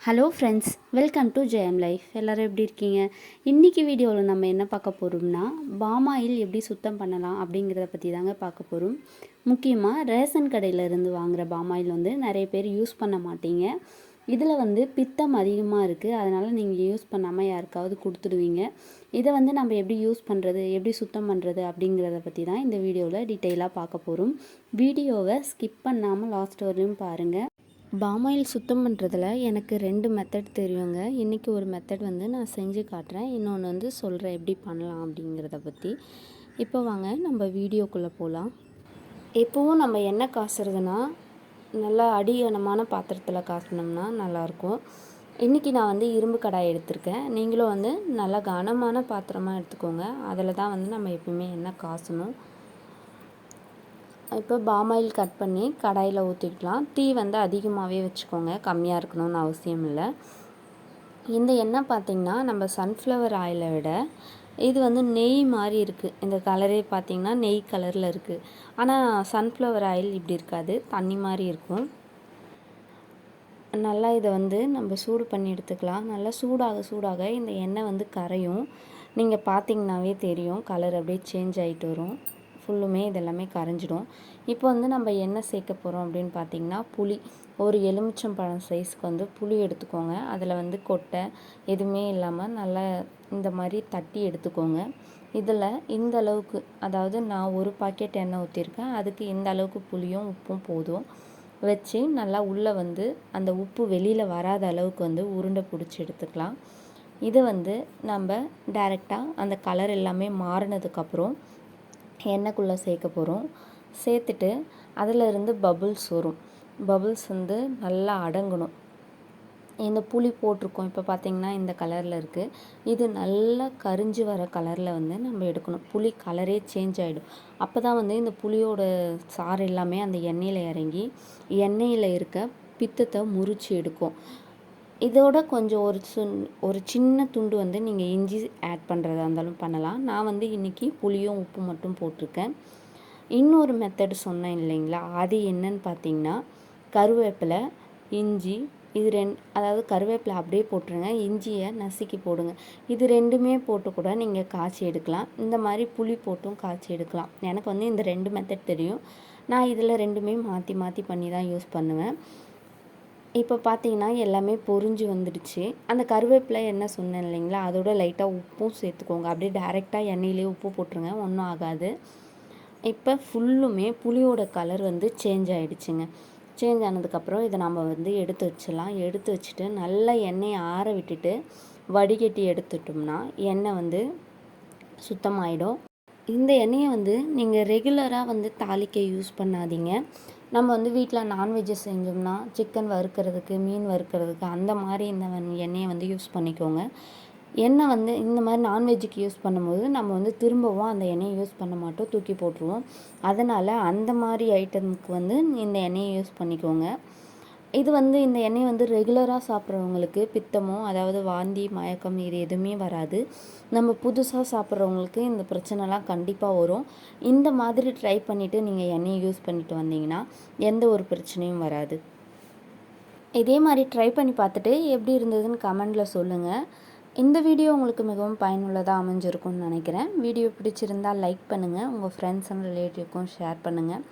Hello friends welcome to Jayam life எல்லோரும் எப்படி இருக்கீங்க? இன்றைக்கி வீடியோவில் நம்ம என்ன பார்க்க போகிறோம்னா பாமாயில் எப்படி சுத்தம் பண்ணலாம் அப்படிங்கிறத பற்றி தாங்க பார்க்க போகிறோம் முக்கியமாக ரேஷன் கடையில் இருந்து வாங்குகிற பாமாயில் வந்து நிறைய பேர் யூஸ் பண்ண மாட்டீங்க. இதில் வந்து பித்தம் அதிகமாக இருக்குது அதனால் நீங்கள் யூஸ் பண்ணாமல் யாருக்காவது கொடுத்துடுவீங்க. இதை வந்து நம்ம எப்படி யூஸ் பண்ணுறது எப்படி சுத்தம் பண்ணுறது அப்படிங்கிறத பற்றி தான் இந்த வீடியோவில் டீட்டெயிலாக பார்க்க போகிறோம் வீடியோவை ஸ்கிப் பண்ணாமல் லாஸ்ட் வரையும் பாருங்கள் பாமாயில் சுத்தம் பண்ணுறதுல எனக்கு ரெண்டு மெத்தட் தெரியுங்க. இன்றைக்கி ஒரு மெத்தட் வந்து நான் செஞ்சு காட்டுறேன். இன்னொன்று வந்து சொல்கிறேன் எப்படி பண்ணலாம் அப்படிங்கிறத பற்றி இப்போ வாங்க நம்ம வீடியோக்குள்ளே போகலாம் எப்போவும் நம்ம என்ன காசுறதுனா நல்லா அடிகனமான பாத்திரத்தில் காசணும்னா நல்லாயிருக்கும் இன்றைக்கி நான் வந்து இரும்பு கடாய் எடுத்திருக்கேன். நீங்களும் வந்து நல்லா கனமான பாத்திரமாக எடுத்துக்கோங்க. அதில் தான் வந்து நம்ம எப்பவுமே என்ன காசணும் இப்போ பாமாயில் கட் பண்ணி கடாயில் ஊற்றிக்கலாம். தீ வந்து அதிகமாகவே வச்சுக்கோங்க. கம்மியாக இருக்கணும்னு அவசியம் இல்லை. இந்த எண்ணெய் பார்த்திங்கன்னா நம்ம சன்ஃப்ளவர் ஆயிலை விட இது வந்து நெய் மாதிரி இருக்குது இந்த கலரே பார்த்திங்கன்னா நெய் கலரில் இருக்குது ஆனால் சன்ஃப்ளவர் ஆயில் இப்படி இருக்காது. தண்ணி மாதிரி இருக்கும். நல்லா இதை வந்து நம்ம சூடு பண்ணி எடுத்துக்கலாம். நல்லா சூடாக சூடாக இந்த எண்ணெய் வந்து கரையும். நீங்கள் பார்த்தீங்கன்னாவே தெரியும். கலர் அப்படியே சேஞ்ச் ஆகிட்டு வரும். ஃபுல்லுமே இதெல்லாமே கரைஞ்சிடும். இப்போ வந்து நம்ம என்ன சேர்க்க போகிறோம் அப்படின்னு பார்த்தீங்கன்னா புளி. ஒரு எலுமிச்சம் பழம் சைஸ்க்கு வந்து புளி எடுத்துக்கோங்க. அதில் வந்து கொட்டை எதுவுமே இல்லாமல் நல்லா இந்த மாதிரி தட்டி எடுத்துக்கோங்க. இதில் இந்த அளவுக்கு அதாவது நான் ஒரு பாக்கெட் எண்ணெய் ஊற்றிருக்கேன் அதுக்கு இந்த அளவுக்கு புளியும் உப்பும் போதும். வச்சு நல்லா உள்ளே வந்து அந்த உப்பு வெளியில் வராத அளவுக்கு வந்து உருண்டை பிடிச்சி எடுத்துக்கலாம். இதை வந்து நம்ம டைரெக்டாக அந்த கலர் எல்லாமே மாறினதுக்கப்புறம் எண்ணெய்க்குள்ளே சேர்க்க போகிறோம் சேர்த்துட்டு அதில் இருந்து பபுள்ஸ் வரும். பபுள்ஸ் வந்து நல்லா அடங்கணும். இந்த புளி போட்டிருக்கோம். இப்போ பார்த்திங்கன்னா இந்த கலரில் இருக்குது இது நல்லா கரிஞ்சு வர கலரில் வந்து நம்ம எடுக்கணும். புளி கலரே சேஞ்ச் ஆகிடும் அப்போ தான் வந்து இந்த புளியோட சாறு எல்லாமே அந்த எண்ணெயில் இறங்கி எண்ணெயில் இருக்க பித்தத்தை முறிச்சு எடுக்கும். இதோட கொஞ்சம் ஒரு சுன் ஒரு சின்ன துண்டு வந்து நீங்கள் இஞ்சி ஆட் பண்ணுறதா இருந்தாலும் பண்ணலாம். நான் வந்து இன்றைக்கி புளியும் உப்பு மட்டும் போட்டிருக்கேன். இன்னொரு மெத்தடு சொன்னேன் இல்லைங்களா? அது என்னன்னு பார்த்தீங்கன்னா கருவேப்பிலை இஞ்சி இது ரெண் அதாவது கருவேப்பிலை அப்படியே போட்டுருங்க. இஞ்சியை நசுக்கி போடுங்க. இது ரெண்டுமே போட்டு கூட நீங்கள் காய்ச்சி எடுக்கலாம். இந்த மாதிரி புளி போட்டும் காய்ச்சி எடுக்கலாம். எனக்கு வந்து இந்த ரெண்டு மெத்தட் தெரியும். நான் இதில் ரெண்டுமே மாற்றி மாற்றி பண்ணி தான் யூஸ் பண்ணுவேன். இப்போ பார்த்தீங்கன்னா எல்லாமே பொறிஞ்சு வந்துடுச்சு. அந்த கருவேப்பிலை என்ன சொன்னேன் இல்லைங்களா? அதோட லைட்டாக உப்பும் சேர்த்துக்கோங்க. அப்படியே டேரெக்டாக எண்ணெயிலே உப்பு போட்டுருங்க. ஒன்றும் ஆகாது. இப்போ ஃபுல்லுமே புளியோட கலர் வந்து சேஞ்ச் ஆகிடுச்சுங்க சேஞ்ச் ஆனதுக்கப்புறம் இதை நம்ம வந்து எடுத்து வச்சிடலாம். எடுத்து வச்சுட்டு நல்லா எண்ணெயை ஆற விட்டுட்டு வடிகட்டி எடுத்துட்டோம்னா எண்ணெய் வந்து சுத்தமாயிடும். இந்த எண்ணெயை வந்து நீங்கள் ரெகுலராக வந்து தாளிக்க யூஸ் பண்ணாதீங்க. நம்ம வந்து வீட்டில் நான்வெஜ்ஜு செஞ்சோம்னா சிக்கன் வறுக்கிறதுக்கு மீன் வறுக்கிறதுக்கு அந்த மாதிரி இந்த எண்ணெயை வந்து யூஸ் பண்ணிக்கோங்க. எண்ணெய் வந்து இந்த மாதிரி நான்வெஜ்ஜுக்கு யூஸ் பண்ணும்போது நம்ம வந்து திரும்பவும் அந்த எண்ணெயை யூஸ் பண்ண மாட்டோம் தூக்கி போட்டுருவோம். அதனால் அந்த மாதிரி ஐட்டமுக்கு வந்து இந்த எண்ணெயை யூஸ் பண்ணிக்கோங்க. இது வந்து இந்த எண்ணெய் வந்து ரெகுலராக சாப்பிட்றவங்களுக்கு பித்தமோ அதாவது வாந்தி மயக்கம் இது எதுவுமே வராது. நம்ம புதுசாக சாப்பிட்றவங்களுக்கு இந்த பிரச்சனைலாம் கண்டிப்பாக வரும். இந்த மாதிரி ட்ரை பண்ணிவிட்டு நீங்கள் எண்ணெயை யூஸ் பண்ணிட்டு வந்தீங்கன்னா எந்த ஒரு பிரச்சனையும் வராது. இதே மாதிரி ட்ரை பண்ணி பார்த்துட்டு எப்படி இருந்ததுன்னு கமெண்டில் சொல்லுங்கள் இந்த வீடியோ உங்களுக்கு மிகவும் பயனுள்ளதாக அமைஞ்சிருக்கும்னு நினைக்கிறேன். வீடியோ பிடிச்சிருந்தால் லைக் பண்ணுங்கள் உங்கள் ஃப்ரெண்ட்ஸ் அண்ட் ரிலேட்டிவ்க்கும் ஷேர் பண்ணுங்கள்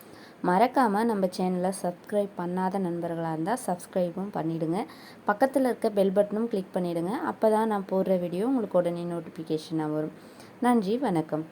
மறக்காமல் நம்ம சேனலை சப்ஸ்கிரைப் பண்ணாத நண்பர்களாக இருந்தால் சப்ஸ்கிரைபும் பண்ணிவிடுங்க பக்கத்தில் இருக்க பெல் பட்டனும் கிளிக் பண்ணிவிடுங்க அப்போ தான் நான் போடுற வீடியோ உங்களுக்கு உடனே நோட்டிஃபிகேஷனாக வரும். நன்றி வணக்கம்.